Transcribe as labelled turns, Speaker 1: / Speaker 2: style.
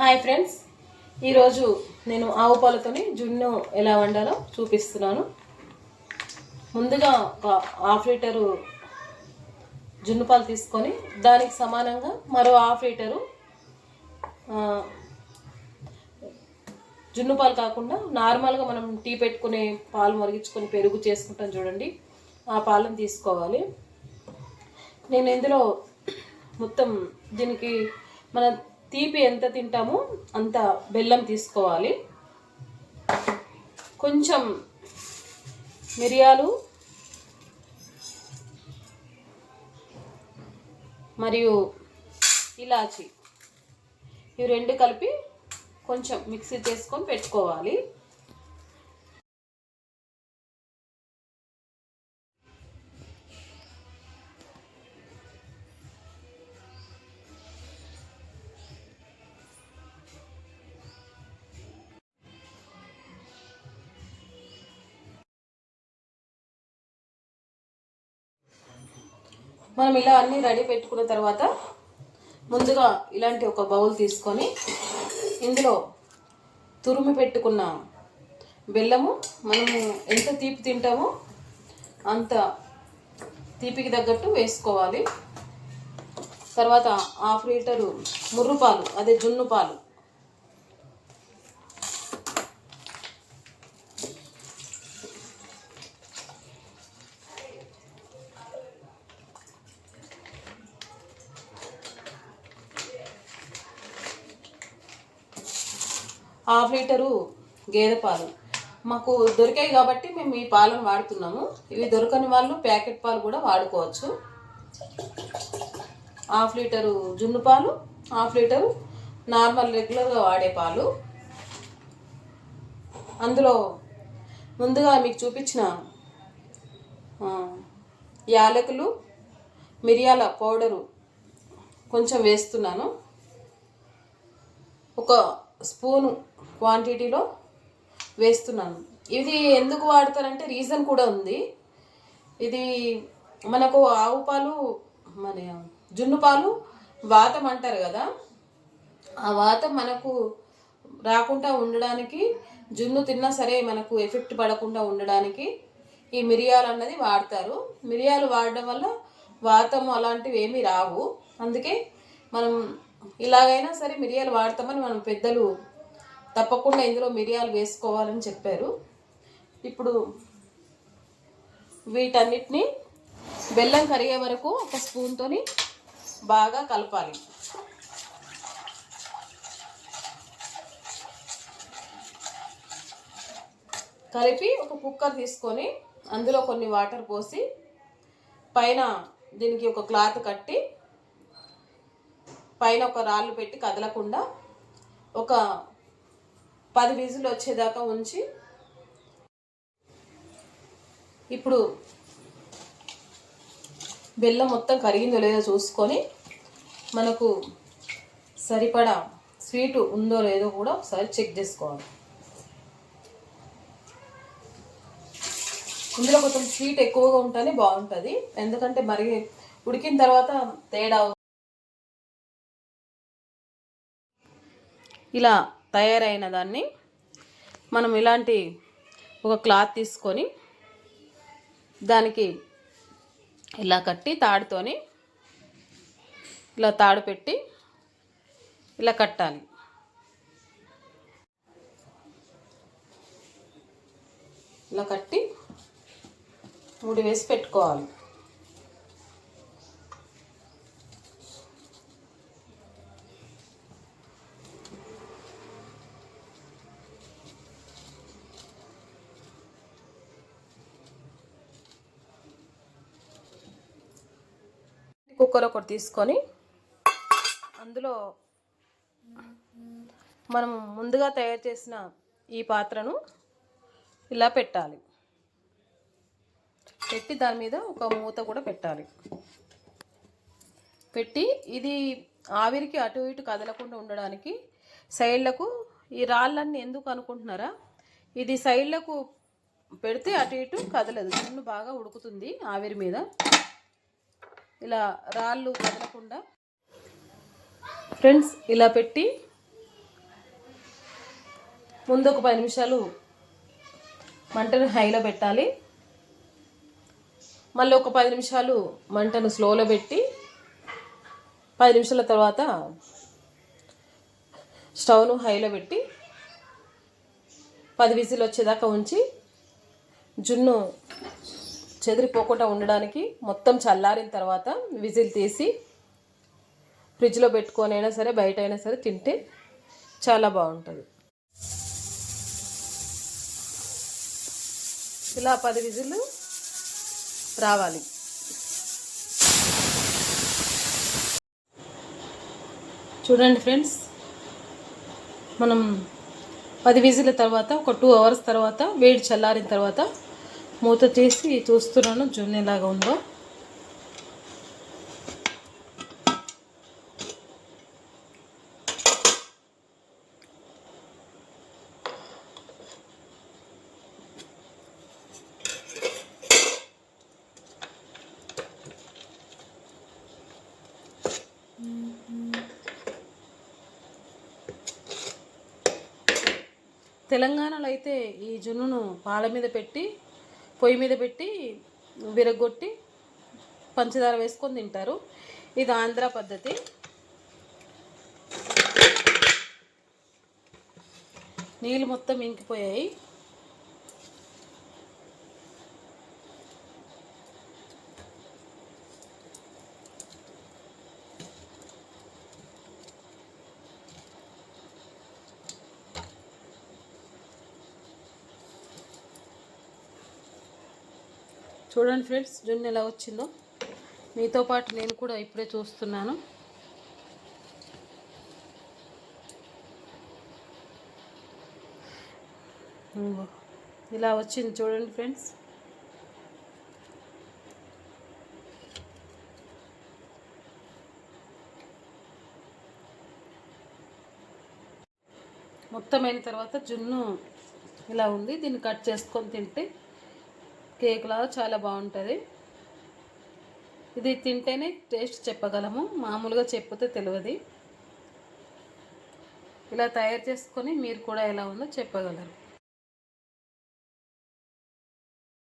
Speaker 1: Hi friends. ఈరోజు నేను ఆవు పాలతోని జున్ను ఎలా వండాలో చూపిస్తున్నాను. ముందుగా ఒక హాఫ్ లీటరు జున్ను పాలు తీసుకొని దానికి సమానంగా మరో హాఫ్ లీటరు జున్ను పాలు కాకుండా నార్మల్గా మనం టీ పెట్టుకునే పాలు మరిగించుకొని పెరుగు చేసుకుంటాం చూడండి. ఆ పాలను తీసుకోవాలి. నేను ఇందులో మొత్తం దీనికి మన తీపి ఎంత తింటామో అంత బెల్లం తీసుకోవాలి. కొంచెం మిరియాలు మరియు ఇలాచి. ఇవి రెండు కలిపి కొంచెం మిక్సీ చేసుకొని పెట్టుకోవాలి. మనం ఇలా అన్నీ రెడీ పెట్టుకున్న తర్వాత ముందుగా ఇలాంటి ఒక బౌల్ తీసుకొని ఇందులో తురిమి పెట్టుకున్న బెల్లము మనము ఎంత తీపి తింటామో అంత తీపికి తగ్గట్టు వేసుకోవాలి. తర్వాత హాఫ్ లీటరు ముర్రుపాలు అదే జున్ను పాలు హాఫ్ లీటరు గేదె పాలు. మాకు దొరికాయి కాబట్టి మేము ఈ పాలను వాడుతున్నాము. ఇవి దొరకని వాళ్ళు ప్యాకెట్ పాలు కూడా వాడుకోవచ్చు. హాఫ్ లీటరు జున్ను పాలు హాఫ్ లీటరు నార్మల్ రెగ్యులర్గా వాడే పాలు. అందులో ముందుగా మీకు చూపించిన యాలకులు మిరియాల పౌడరు కొంచెం వేస్తున్నాను. ఒక స్పూను క్వాంటిటీలో వేస్తున్నాను. ఇది ఎందుకు వాడతారంటే రీజన్ కూడా ఉంది. ఇది మనకు ఆవు పాలు మన జున్ను పాలు వాతం అంటారు కదా. ఆ వాతం మనకు రాకుండా ఉండడానికి జున్ను తిన్నా సరే మనకు ఎఫెక్ట్ పడకుండా ఉండడానికి ఈ మిరియాలు అన్నది వాడతారు. మిరియాలు వాడడం వల్ల వాతం అలాంటివి ఏమీ రావు. అందుకే మనం ఇలాగైనా సరే మిరియాలు వాడతామని మనం పెద్దలు తప్పకుండా ఇందులో మిరియాలు వేసుకోవాలని చెప్పారు. ఇప్పుడు వీటన్నిటిని బెల్లం కరిగే వరకు ఒక స్పూన్తోని బాగా కలపాలి. కలిపి ఒక కుక్కర్ తీసుకొని అందులో కొన్ని వాటర్ పోసి పైన దీనికి ఒక క్లాత్ కట్టి పైన ఒక రాళ్ళు పెట్టి కదలకుండా ఒక పది విజులు వచ్చేదాకా ఉంచి ఇప్పుడు బెల్లం మొత్తం కరిగిందో లేదో చూసుకొని మనకు సరిపడా స్వీట్ ఉందో లేదో కూడా ఒకసారి చెక్ చేసుకోవాలి. ఇందులో కొంచెం స్వీట్ ఎక్కువగా ఉంటేనే బాగుంటుంది. ఎందుకంటే మరి ఉడికిన తర్వాత తేడా ఇలా తయారైన దాన్ని మనం ఇలాంటి ఒక క్లాత్ తీసుకొని దానికి ఇలా కట్టి తాడుతోని ఇలా తాడు పెట్టి ఇలా కట్టాలి. ఇలా కట్టి మూడు వేసి పెట్టుకోవాలి. కుక్కర్ ఒకటి తీసుకొని అందులో మనం ముందుగా తయారు చేసిన ఈ పాత్రను ఇలా పెట్టాలి. పెట్టి దాని మీద ఒక మూత కూడా పెట్టాలి. పెట్టి ఇది ఆవిరికి అటు ఇటు కదలకుండా ఉండడానికి సైడ్లకు ఈ రాళ్ళన్నీ ఎందుకు అనుకుంటున్నారా? ఇది సైడ్లకు పెడితే అటు ఇటు కదలదు. నన్ను బాగా ఉడుకుతుంది ఆవిరి మీద. ఇలా రాళ్ళు కదలకుండా ఫ్రెండ్స్ ఇలా పెట్టి ముందు ఒక పది నిమిషాలు మంటను హైలో పెట్టాలి. మళ్ళీ ఒక పది నిమిషాలు మంటను స్లోలో పెట్టి పది నిమిషాల తర్వాత స్టవ్ను హైలో పెట్టి పది విజిల్ వచ్చేదాకా ఉంచి జున్ను చెదిరిపోకుండా ఉండడానికి మొత్తం చల్లారిన తర్వాత విజిల్ తీసి ఫ్రిడ్జ్లో పెట్టుకొని అయినా సరే బయట అయినా సరే తింటే చాలా బాగుంటుంది. ఇలా పది విజిల్లు రావాలి. చూడండి ఫ్రెండ్స్ మనం పది విజిల తర్వాత ఒక టూ అవర్స్ తర్వాత వేడి చల్లారిన తర్వాత మూత తీసి చూస్తున్నాను జున్ను ఎలాగా ఉందో. తెలంగాణలో అయితే ఈ జున్నును పాల మీద పెట్టి పొయ్యి మీద పెట్టి విరగొట్టి పంచదార వేసుకొని తింటారు. ఇది ఆంధ్ర పద్ధతి. నీళ్ళు మొత్తం ఇంకిపోయాయి. చూడండి ఫ్రెండ్స్ జున్ను ఎలా వచ్చిందో. మీతో పాటు నేను కూడా ఇప్పుడే చూస్తున్నాను. ఇలా వచ్చింది చూడండి ఫ్రెండ్స్. మొత్తం అయిన తర్వాత జున్ను ఇలా ఉంది. దీన్ని కట్ చేసుకొని తింటే కేక్ లాగా చాలా బాగుంటుంది. ఇది తింటేనే టేస్ట్ చెప్పగలము. మామూలుగా చెప్పితే తెలియదు. ఇలా తయారు చేసుకొని మీరు కూడా ఎలా ఉందో చెప్పగలరు.